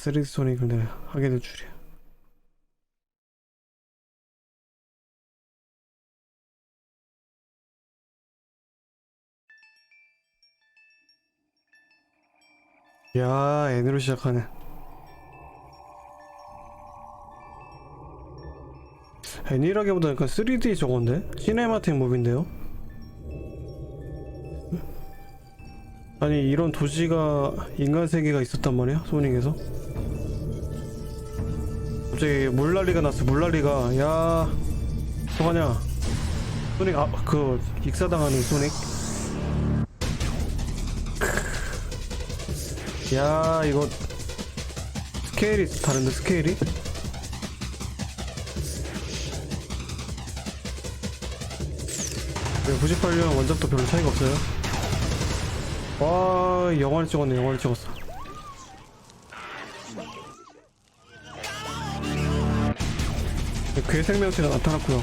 3D 소닉을 내가 하게 될 줄이야. 야, N으로 시작하네. N이라기보다 약간 3D 저건데? 시네마틱 무비인데요? 아니 이런 도시가 인간 세계가 있었단 말이야? 소닉에서? 갑자기 물난리가 났어 물난리가 야 뭐하냐 소닉 아그 익사당하는 소닉 야 이거 스케일이 다른데 스케일이? 네, 98년 원작도 별로 차이가 없어요 와 영화를 찍었네 영화를 찍었어. 괴 생명체가 나타났고요.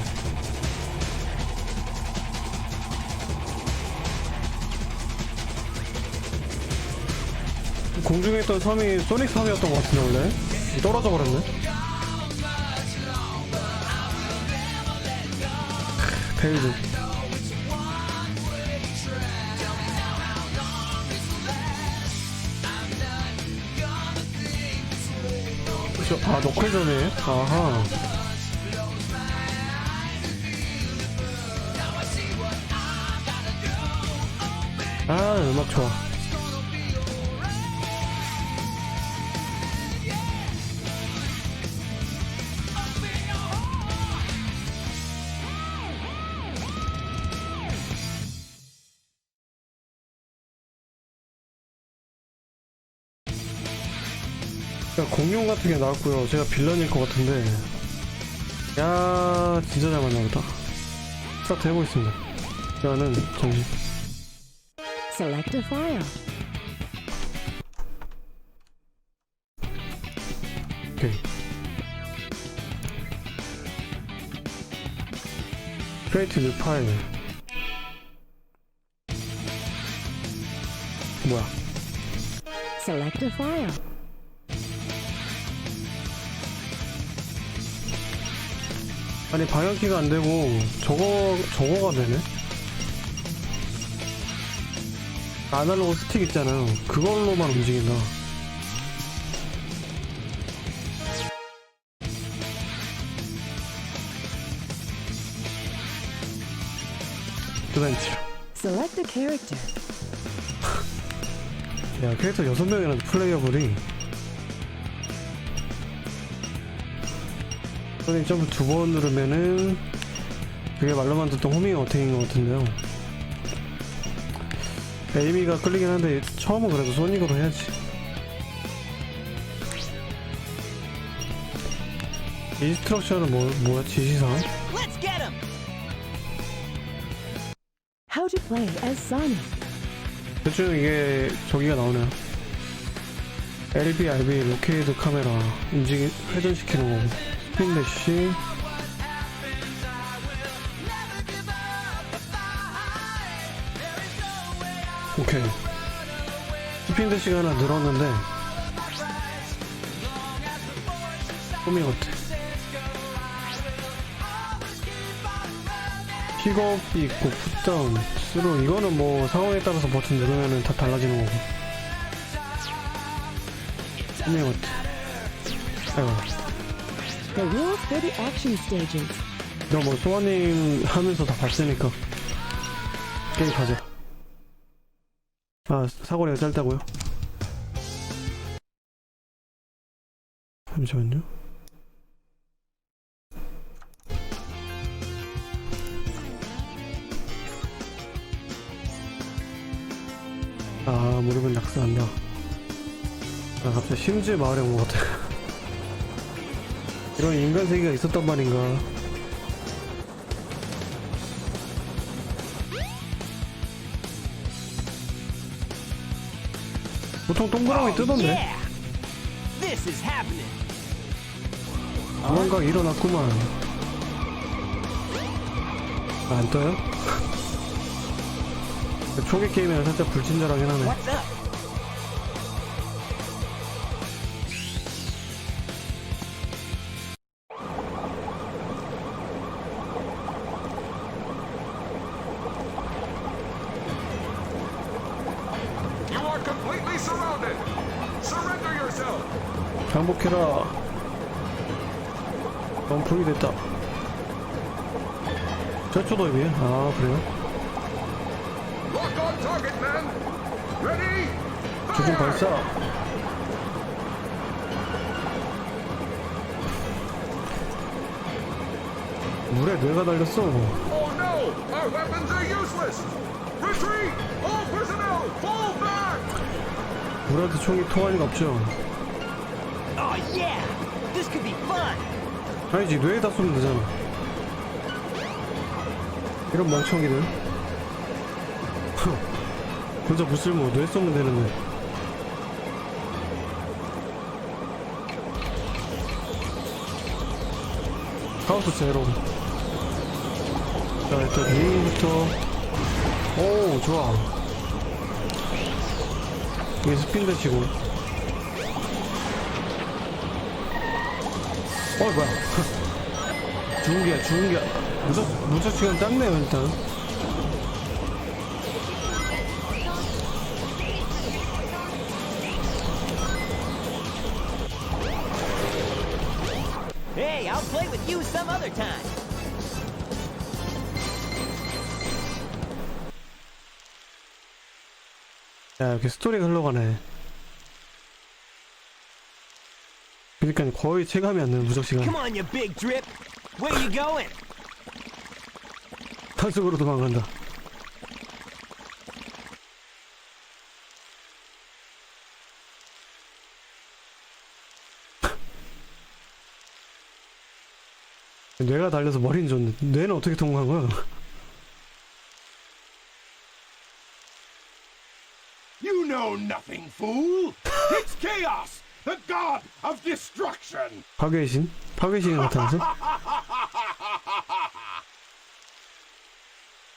공중에 있던 섬이 소닉 섬이었던 것 같은데 원래? 떨어져 버렸네. 페이즈 저, 아 녹화 전에 아하 아 음악 좋아 공룡 같은 게 나왔고요. 제가 빌런일 것 같은데. 야, 진짜 잘 만나보다. 스타트 해보겠습니다. 저는 정신. Select a file. 오케이. 뉴 파일. 뭐야? Select a file. 아니 방향키가 안 되고 저거 저거가 되네. 아날로그 스틱 있잖아요. 그걸로만 움직인다. 드벤치. Select a character. 야 캐릭터 여섯 명이라는 플레이어블이. 선생님 점프 두 번 누르면은 그게 말로만 듣던 호밍 어택인 것 같은데요. 에이미가 끌리긴 한데 처음은 그래도 소닉으로 해야지. 인스트럭션은 뭐, 뭐야 지시사항? How to play as Sonic. 대충 이게 저기가 나오네요. LB, RB, 로케이드 카메라 움직이 회전시키는 거 고 스핀 대시 오케이. 스핀 대시가 하나 늘었는데 꿈이 같아. 픽업이 있고 풋다운 스로 이거는 뭐 상황에 따라서 버튼 누르면은 다 달라지는 거고. 꿈이 같아. 아이고 The rules for the action stages. 이거 뭐 소아님 하면서 다 봤으니까 게임 가자 아 사거리가 짧다고요? 잠시만요 아 무릎은 낙서한다 아 갑자기 심지어 마을에 온 것 같아 이런 인간 세계가 있었단 말인가? 보통 동그라미 뜨던데! 뭔가 일어났구만. 아, 안 떠요? 초기 게임이라 살짝 불친절하긴 하네 항복해라. 덤프이 됐다. 저쪽도 의미야? 아, 그래요? 조준! 발사. 물에 뇌가 달렸어. Oh no! Our weapons are useless. Retreat! All personnel, fall back! 물한테 총이 통하니가 없죠. Yeah! This could be fun! 아니지, 뇌에다 쏘면 되잖아. 이런 멍청이들. 혼자 무쓸모 뇌 쏘면 되는데. 카운트 제로. 자, 일단 링부터. 오, 좋아. 이게 스핀 대치고. 어, 뭐야. 죽은 게, 죽은 게. 무적, 무적 시간 땄네요, 일단. Hey, I'll play with you some other time! 야, 이렇게 스토리가 흘러가네. 그러니까 거의 체감이 안 되는 무적 시간. 탄속으로 도망간다. 뇌가 달려서 머리는 좋네. 뇌는 어떻게 통과한 거야? You know nothing, fool! It's chaos, the god of destruction! 파괴신? 파괴신이 나타나서?